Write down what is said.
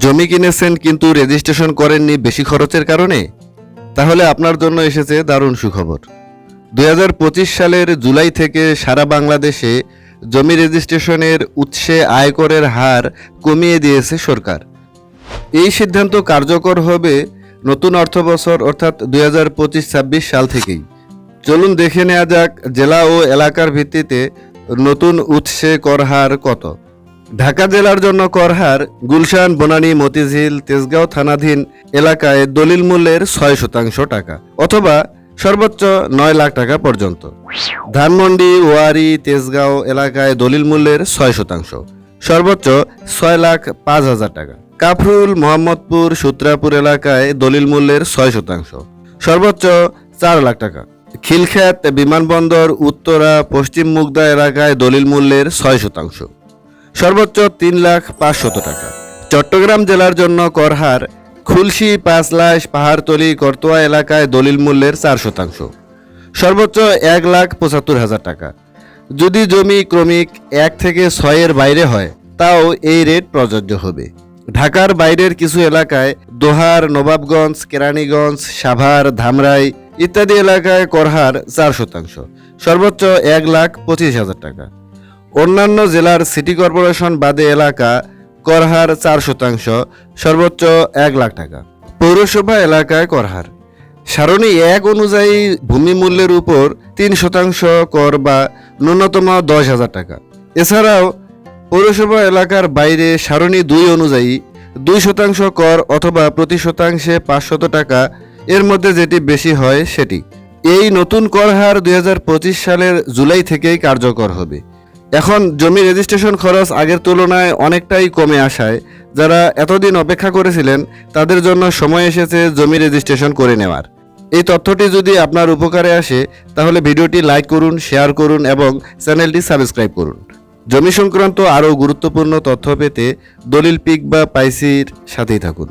জমি কিনেছেন কিন্তু রেজিস্ট্রেশন করেননি বেশি খরচের কারণে? তাহলে আপনার জন্য এসেছে দারুণ সুখবর। দু হাজার পঁচিশ সালের জুলাই থেকে সারা বাংলাদেশে জমি রেজিস্ট্রেশনের উৎসে আয়করের হার কমিয়ে দিয়েছে সরকার। এই সিদ্ধান্ত কার্যকর হবে নতুন অর্থবছর অর্থাৎ দুই হাজার পঁচিশ ছাব্বিশ সাল থেকেই। চলুন দেখে নেওয়া যাক জেলা ও এলাকার ভিত্তিতে নতুন উৎসে কর হার কত। ঢাকা জেলার জন্য করহার, গুলশান, বনানী, মতিঝিল, তেজগাঁও থানাধীন এলাকায় দলিল মূল্যের ছয় শতাংশ টাকা অথবা সর্বোচ্চ নয় লাখ টাকা পর্যন্ত। ধানমন্ডি, ওয়ারি, তেজগাঁও এলাকায় দলিল মূল্যের ছয় শতাংশ, সর্বোচ্চ ছয় লাখ পাঁচ হাজার টাকা। কাফরুল, মোহাম্মদপুর, সূত্রাপুর এলাকায় দলিল মূল্যের ছয় শতাংশ, সর্বোচ্চ চার লাখ টাকা। খিলখ্যাত বিমানবন্দর, উত্তরা, পশ্চিম মুগদা এলাকায় দলিল মূল্যের ছয় শতাংশ। সর্বোচ্চ তিন লাখ পাঁচশত টাকা। চট্টগ্রাম জেলার জন্য করহার, খুলশি, পাঁচলাশ, পাহাড়তলি, করতোয়া এলাকায় দলিল মূল্যের চার শতাংশ। সর্বোচ্চ এক লাখ পঁচাত্তর হাজার টাকা। যদি জমি ক্রমিক এক থেকে ছয়ের বাইরে হয়, তাও এই রেট প্রযোজ্য হবে। ঢাকার বাইরের কিছু এলাকায় দোহার, নবাবগঞ্জ, কেরানীগঞ্জ, সাভার, ধামরাই ইত্যাদি এলাকায় করহার চার শতাংশ। সর্বোচ্চ এক লাখ পঁচিশ হাজার টাকা। অন্যান্য জেলার সিটি কর্পোরেশন বাদে এলাকা করহার চার শতাংশ, সর্বোচ্চ এক লাখ টাকা। পৌরসভা এলাকায় করহার সারণী এক অনুযায়ী ভূমি মূল্যের উপর তিন শতাংশ কর বা ন্যূনতম দশ হাজার টাকা। এছাড়াও, পৌরসভা এলাকার বাইরে সারণী দুই অনুযায়ী দুই শতাংশ কর অথবা প্রতি শতাংশে পাঁচশত টাকা, এর মধ্যে যেটি বেশি হয় সেটি। এই নতুন কর হার দুই হাজার পঁচিশ সালের জুলাই থেকেই কার্যকর হবে। এখন জমি রেজিস্ট্রেশন খরচ আগের তুলনায় অনেকটাই কমে আসায়। যারা এতদিন অপেক্ষা করেছিলেন, তাদের জন্য সময় এসেছে জমি রেজিস্ট্রেশন করে নেওয়ার। এই তথ্যটি যদি আপনার উপকারে আসে, তাহলে ভিডিওটি লাইক করুন শেয়ার করুন এবং চ্যানেলটি সাবস্ক্রাইব করুন। জমি সংক্রান্ত আরও গুরুত্বপূর্ণ তথ্য পেতে দলিল পিক বা পাইসির সাথেই থাকুন।